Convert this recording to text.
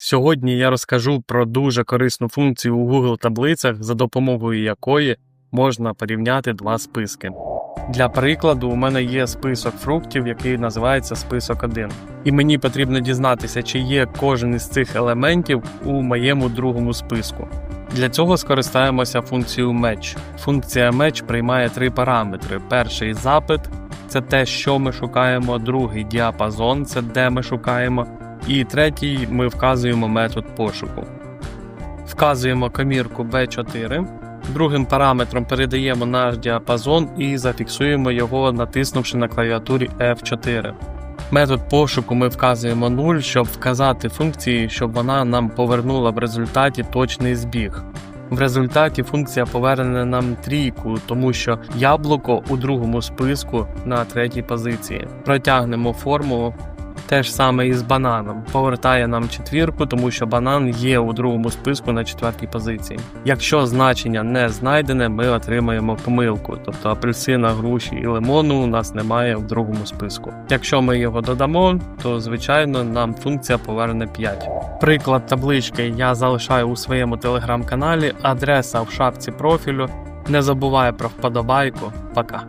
Сьогодні я розкажу про дуже корисну функцію у Google таблицях, за допомогою якої можна порівняти два списки. Для прикладу, у мене є список фруктів, який називається список 1. І мені потрібно дізнатися, чи є кожен із цих елементів у моєму другому списку. Для цього скористаємося функцією Match. Функція Match приймає три параметри: перший запит це те, що ми шукаємо, другий діапазон це де ми шукаємо, і третій ми вказуємо метод пошуку. Вказуємо комірку B4. Другим параметром передаємо наш діапазон і зафіксуємо його, натиснувши на клавіатурі F4. Метод пошуку ми вказуємо 0, щоб вказати функції, щоб вона нам повернула в результаті точний збіг. В результаті функція поверне нам трійку, тому що яблуко у другому списку на третій позиції. Протягнемо формулу. Те ж саме і з бананом. Повертає нам четвірку, тому що банан є у другому списку на четвертій позиції. Якщо значення не знайдене, ми отримаємо помилку, тобто апельсина, груші і лимону у нас немає в другому списку. Якщо ми його додамо, то звичайно нам функція поверне 5. Приклад таблички я залишаю у своєму телеграм-каналі, адреса в шапці профілю. Не забувай про вподобайку. Пока.